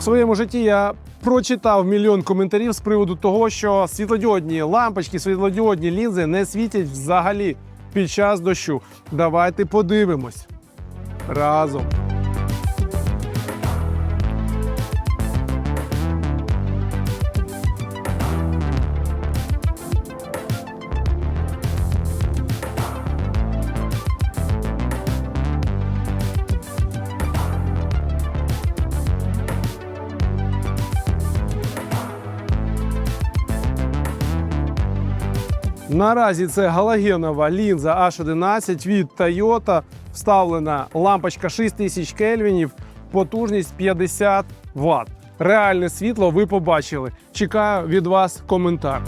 В своєму житті я прочитав мільйон коментарів з приводу того, що світлодіодні лампочки, світлодіодні лінзи не світять взагалі під час дощу. Давайте подивимось разом. Наразі це галогенова лінза H11 від Toyota. Вставлена лампочка 6000 кельвінів, потужність 50 Вт. Реальне світло ви побачили. Чекаю від вас коментар.